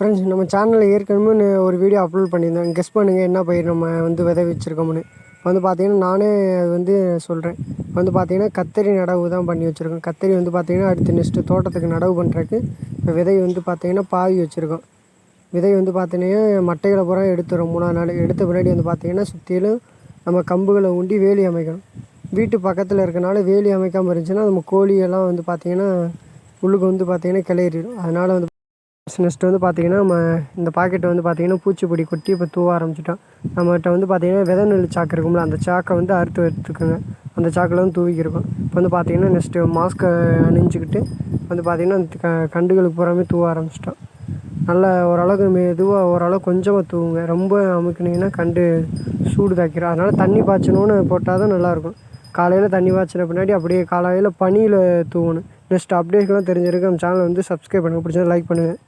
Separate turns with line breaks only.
Friends நம்ம சேனலில் ஏற்கனவே ஒரு வீடியோ அப்லோட் பண்ணியிருந்தேன். கெஸ் பண்ணுங்கள் என்ன பயிர் நம்ம வந்து விதை வச்சுருக்கோம்னு. இப்போ வந்து பார்த்தீங்கன்னா நானே அது வந்து சொல்கிறேன் இப்போ வந்து பார்த்தீங்கன்னா கத்தரி நடவு தான் பண்ணி வச்சுருக்கோம். கத்தரி வந்து பார்த்திங்கன்னா அடுத்து நெக்ஸ்ட்டு தோட்டத்துக்கு நடவு பண்ணுறதுக்கு இப்போ விதை வந்து பார்த்திங்கன்னா பாவி வச்சுருக்கோம். விதை வந்து பார்த்தீங்கன்னா மட்டைகளை பூரா எடுத்துரும். மூணாவது நாள் எடுத்த பின்னாடி வந்து பார்த்திங்கன்னா சுற்றிலும் நம்ம கம்புகளை ஊண்டி வேலி அமைக்கணும். வீட்டு பக்கத்தில் இருக்கனால வேலி அமைக்காமல் இருந்துச்சுன்னா நம்ம கோழியெல்லாம் வந்து பார்த்தீங்கன்னா உள்ளுக்கு வந்து பார்த்தீங்கன்னா கிளறிடும். அதனால் வந்து நெக்ஸ்ட் வந்து பார்த்தீங்கன்னா நம்ம இந்த பாக்கெட்டை வந்து பார்த்தீங்கன்னா பூச்சிப்பொடி கொட்டி இப்போ தூவ ஆரம்பிச்சிட்டோம். நம்மகிட்ட வந்து பார்த்திங்கன்னா விதை நெல் சாக்கு இருக்கும்ல அந்த சாக்கை வந்து அறுத்து எடுத்துக்கோங்க அந்த சாக்கில் வந்து தூவிக்கிருக்கோம். இப்போ வந்து பார்த்தீங்கன்னா நெக்ஸ்ட்டு மாஸ்க்கை அணிஞ்சிக்கிட்டு வந்து பார்த்திங்கன்னா அந்த க கண்டுகளுக்கு பூராமே தூவ ஆரம்பிச்சிட்டோம். நல்லா ஓரளவுக்கு மெதுவாக ஓரளவு கொஞ்சமாக தூவுங்க. ரொம்ப அமுக்குனீங்கன்னா கண்டு சூடு தாக்கிடும் அதனால் தண்ணி பாய்ச்சணுன்னு போட்டால் தான் நல்லாயிருக்கும். காலையில் தண்ணி பாய்ச்சின பின்னாடி அப்படியே காலையில் பனியில் தூவணும். நெக்ஸ்ட் அப்டேட்ஸ்லாம் தெரிஞ்சிருக்கு நம்ம சேனலை வந்து சப்ஸ்கிரைப் பண்ணுங்கள் பிடிச்சா லைக் பண்ணுங்கள்